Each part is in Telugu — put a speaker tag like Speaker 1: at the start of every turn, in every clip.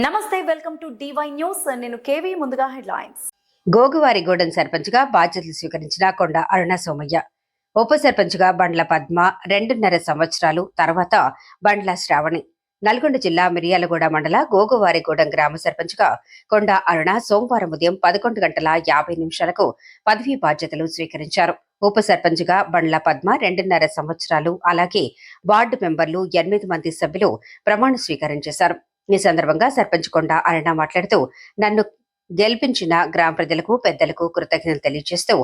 Speaker 1: నమస్తే వెల్కమ్ టు డివై న్యూస్ నేను కేవీ ముందుగా హెడ్లైన్స్.
Speaker 2: గోగువారిగూడెం సర్పంచ్గా బాధ్యతలు స్వీకరించిన కొండ అరుణ సోమయ్య. ఉప సర్పంచ్గా బండ్ల పద్మ రెండున్నర సంవత్సరాలు తర్వాత బండ్ల శ్రావణి. నల్గొండ జిల్లా మిర్యాలగూడ మండల గోగువారిగూడెం గ్రామ సర్పంచ్గా కొండ అరుణ సోమవారం ఉదయం పదకొండు గంటల యాభై నిమిషాలకు పదవీ బాధ్యతలు స్వీకరించారు. ఉప సర్పంచ్గా బండ్ల పద్మ రెండున్నర సంవత్సరాలు అలాగే వార్డు మెంబర్లు ఎనిమిది మంది సభ్యులు ప్రమాణ స్వీకారం చేశారు. ఈ సందర్భంగా సర్పంచ్ కొండ అరుణ మాట్లాడుతూ నన్ను గెలిపించిన గ్రామ ప్రజలకు పెద్దలకు కృతజ్ఞతలు తెలియజేస్తూ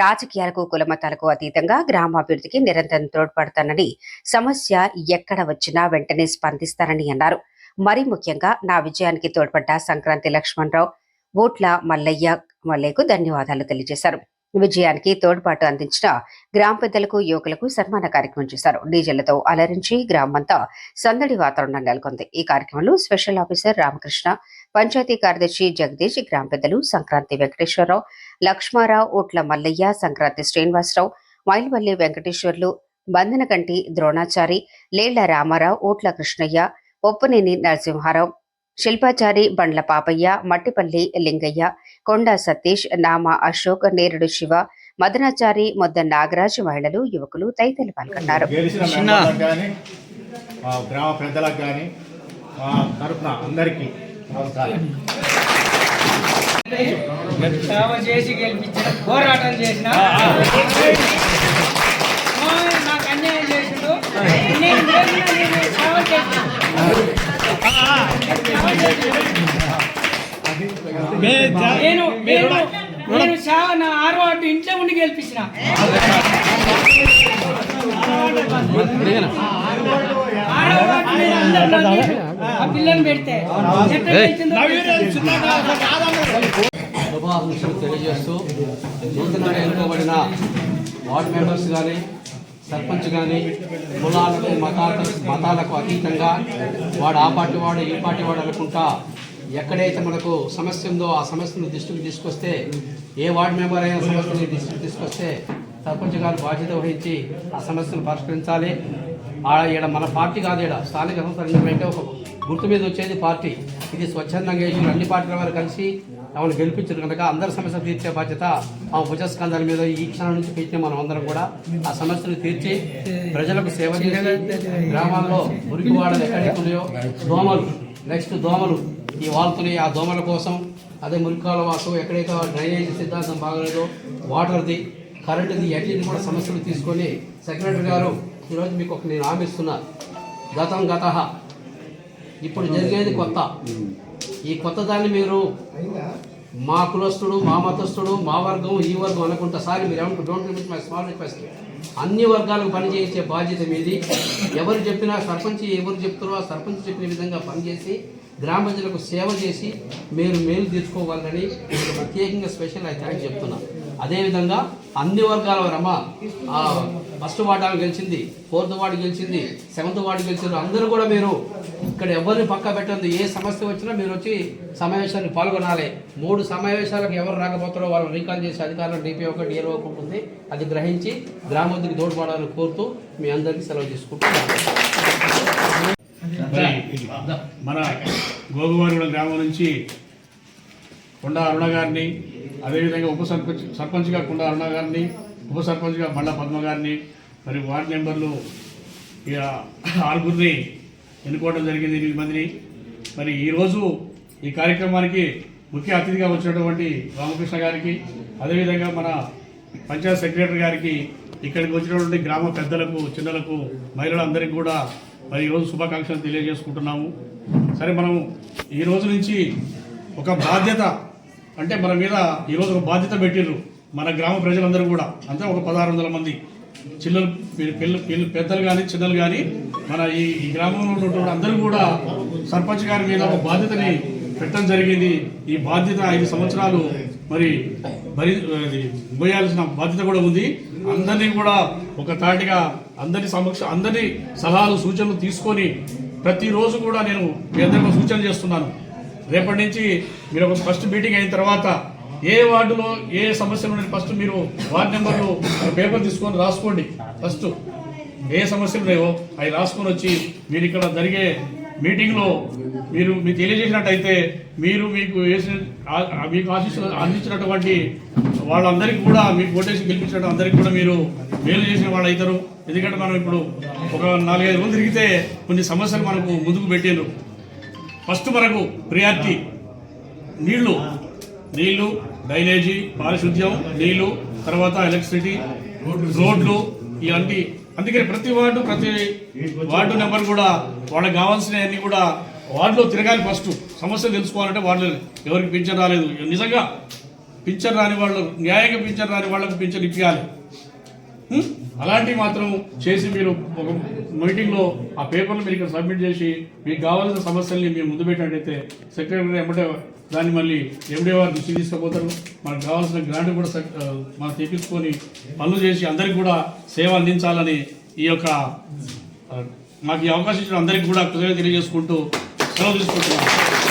Speaker 2: రాజకీయాలకు కులమతాలకు అతీతంగా గ్రామాభివృద్ధికి నిరంతరం తోడ్పడతానని సమస్య ఎక్కడ వచ్చినా వెంటనే స్పందిస్తానని అన్నారు. మరి ముఖ్యంగా నా విజయానికి తోడ్పడ్డ సంక్రాంతి లక్ష్మణరావు ఓట్ల మల్లయ్య మల్లయ్యకు ధన్యవాదాలు తెలియజేశారు. విజయానికి తోడ్పాటు అందించిన గ్రామ పెద్దలకు యువకులకు సన్మాన కార్యక్రమం చేశారు. డీజేలతో అలరించి గ్రామమంతా సందడి వాతావరణం నెలకొంది. ఈ కార్యక్రమంలో స్పెషల్ ఆఫీసర్ రామకృష్ణ పంచాయతీ కార్యదర్శి జగదీష్ గ్రామ పెద్దలు సంక్రాంతి వెంకటేశ్వరరావు లక్ష్మారావు ఓట్ల మల్లయ్య సంక్రాంతి శ్రీనివాసరావు మైల్వల్లి వెంకటేశ్వర్లు బంధనకంటి ద్రోణాచారి లేళ్ళ రామారావు ఓట్ల కృష్ణయ్య ఒప్పనేని నరసింహారావు శిల్పాచారి బండ్ల పాపయ్య మట్టిపల్లి లింగయ్య కొండ సతీష్ నామ అశోక్ నేరుడు శివ మదనాచారి మొద్ద నాగరాజ్ మహిళలు యువకులు తదితరులు పాల్గొన్నారు.
Speaker 3: గెలిచిన మెంబర్లకు కానీ మా గ్రామ పెద్దలకు కానీ మా తరఫున అందరికీ నమస్కారం.
Speaker 4: సేవ చేసి గెలిపించిన పోరాటం చేసిన నేను నేను నా ఆరో వాటి ఇంట్లో ఉండి గెలిపించిన. ఆ పిల్లని పెడితే
Speaker 5: శుభాకాంక్షలు తెలియజేస్తూ నూతనంగా ఎన్నుకోబడిన వార్డు మెంబర్స్ కానీ సర్పంచ్ కానీ కులాలకు మతాలకు మతాలకు అతీతంగా వాడు ఆ పార్టీ వాడు ఈ పార్టీ వాడు అనుకుంటా ఎక్కడైతే మనకు సమస్య ఉందో ఆ సమస్యను దృష్టికి తీసుకొస్తే ఏ వార్డు మెంబర్ అయినా సమస్యని దృష్టికి తీసుకొస్తే సర్పంచ్ గారు బాధ్యత వహించి ఆ సమస్యను పరిష్కరించాలి. ఆడ ఈడ మన పార్టీ కాదు ఈడ. స్థానిక సంస్థల ఎన్నికలంటే ఒక గుర్తు మీద వచ్చేది పార్టీ. ఇది స్వచ్ఛందంగా వేసి అన్ని పార్టీల వారు కలిసి ఆమెను గెలిపించారు కనుక అందరి సమస్యలు తీర్చే బాధ్యత ఆ భుజస్కంధాల మీద ఈ క్షణం నుంచి పెట్టిన మనం అందరం కూడా ఆ సమస్యలు తీర్చి ప్రజలకు సేవ చేసి గ్రామాల్లో మురికి వాడలు ఎక్కడికి ఉన్నాయో దోమలు నెక్స్ట్ దోమలు ఈ వాళ్తున్నాయి ఆ దోమల కోసం అదే మురికాల వాసం ఎక్కడైతే డ్రైనేజ్ సిద్ధాంతం బాగలేదో వాటర్ది కరెంటుది అన్నింటిని కూడా సమస్యలు తీసుకొని సెక్రటరీ గారు ఈరోజు మీకు ఒక నేను హామీస్తున్నా గతం గత. ఇప్పుడు జరిగేది కొత్త. ఈ కొత్త దాన్ని మీరు మా కులస్తుడు మా మతస్థుడు మా వర్గం ఈ వర్గం అనుకుంటా సారి మీరు ఏమంటారు? Don't repeat my small request అన్ని వర్గాలకు పనిచేసే బాధ్యత మీది. ఎవరు చెప్పినా సర్పంచ్ ఎవరు చెప్తారో ఆ సర్పంచ్ చెప్పిన విధంగా పనిచేసి గ్రామ ప్రజలకు సేవ చేసి మీరు మేలు తీర్చుకోవాలని ప్రత్యేకంగా స్పెషల్ ఐ థ్యాంక్స్ చెప్తున్నా. అదేవిధంగా అన్ని వర్గాల వారమ్మ ఫస్ట్ వార్డు ఆమె గెలిచింది ఫోర్త్ వార్డు గెలిచింది సెవెంత్ వార్డు గెలిచారు అందరూ కూడా మీరు ఇక్కడ ఎవరిని పక్క పెట్టండి ఏ సమస్య వచ్చినా మీరు వచ్చి సమావేశానికి పాల్గొనాలి. మూడు సమావేశాలకు ఎవరు రాకపోతారో వాళ్ళని రీకాల్ చేసే అధికారులు డిపి ఒక డిఎల్ఓ ఉంటుంది. అది గ్రహించి గ్రామోద్ధికి తోడ్పడాలని కోరుతూ మీ అందరికీ సెలవు తీసుకుంటున్నాను.
Speaker 3: మన గోగువారిగూడ గ్రామం నుంచి కొండ అరుణ గారిని అదేవిధంగా ఉప సర్పంచ్ సర్పంచ్గా కొండ అరుణ గారిని ఉప సర్పంచ్గా బండ పద్మ గారిని మరి వార్డు మెంబర్లు ఇక ఆరుగురిని ఎన్నుకోవడం జరిగింది ఎనిమిది మందిని. మరి ఈరోజు ఈ కార్యక్రమానికి ముఖ్య అతిథిగా వచ్చినటువంటి రామకృష్ణ గారికి అదేవిధంగా మన పంచాయత్ సెక్రటరీ గారికి ఇక్కడికి వచ్చినటువంటి గ్రామ పెద్దలకు చిన్నలకు మహిళలందరికీ కూడా మరి ఈరోజు శుభాకాంక్షలు తెలియజేసుకుంటున్నాము. సరే మనం ఈ రోజు నుంచి ఒక బాధ్యత అంటే మన మీద ఈరోజు ఒక బాధ్యత పెట్టిర్రు. మన గ్రామ ప్రజలందరూ కూడా అంతా ఒక పదహారు వందల మంది చిల్లలు పిల్ల పిల్ల పెద్దలు కానీ చిన్నలు కానీ మన ఈ గ్రామంలో ఉన్నటువంటి అందరూ కూడా సర్పంచ్ గారి మీద ఒక బాధ్యతని పెట్టడం జరిగింది. ఈ బాధ్యత ఐదు సంవత్సరాలు మరి భరి అది మోయాల్సిన బాధ్యత కూడా ఉంది. అందరినీ కూడా ఒక తాటిగా అందరి సమక్ష అందరి సలహాలు సూచనలు తీసుకొని ప్రతిరోజు కూడా నేను మీ అందరికీ సూచన చేస్తున్నాను. రేపటి నుంచి మీరు ఒక ఫస్ట్ మీటింగ్ అయిన తర్వాత ఏ వార్డులో ఏ సమస్యలు ఉన్నాయి ఫస్ట్ మీరు వార్డు నెంబర్లు పేపర్ తీసుకొని రాసుకోండి. ఫస్ట్ ఏ సమస్యలు లేవో అవి రాసుకొని వచ్చి మీరు ఇక్కడ జరిగే మీటింగ్లో మీరు మీకు తెలియజేసినట్టయితే మీరు మీకు వేసిన మీకు ఆశిస్తు అందించినటువంటి వాళ్ళందరికీ కూడా మీకు ఓటేసి గెలిపించిన అందరికీ కూడా మీరు మేలు చేసిన వాళ్ళు అవుతారు. ఎందుకంటే మనం ఇప్పుడు ఒక నాలుగైదు రోజులు తిరిగితే కొన్ని సమస్యలు మనకు ముందుకు పెట్టారు ఫస్ట్ మనకు ప్రియారిటీ నీళ్ళు. నీళ్ళు డ్రైనేజీ పారిశుద్ధ్యం నీళ్ళు తర్వాత ఎలక్ట్రిసిటీ రోడ్లు ఇవన్నీ. అందుకని ప్రతి వార్డు ప్రతి వార్డు నెంబర్ కూడా వాళ్ళకి కావాల్సినవన్నీ కూడా వార్డులో తిరగాలి ఫస్ట్. సమస్యలు తెలుసుకోవాలంటే వాళ్ళు ఎవరికి పింఛన్ రాలేదు. నిజంగా పింఛన్ రాని వాళ్ళు న్యాయంగా పింఛన్ రాని వాళ్ళకి పింఛన్ ఇప్పించాలి అలాంటివి మాత్రం చేసి మీరు ఒక మీటింగ్లో ఆ పేపర్లు మీరు ఇక్కడ సబ్మిట్ చేసి మీకు కావాల్సిన సమస్యల్ని మీరు ముందు పెట్టినట్టయితే సెక్రటరీ ఎమ్మటే దాన్ని మళ్ళీ ఎండే వారు దృష్టి తీసుకుపోతారు. మనకు కావాల్సిన గ్రాంట్ కూడా మనం తెప్పించుకొని పనులు చేసి అందరికి కూడా సేవ అందించాలని ఈ యొక్క మాకు ఈ అవకాశం ఇచ్చిన అందరికీ కూడా కృతజ్ఞత తెలియజేసుకుంటూ సెలవు తీసుకుంటున్నాను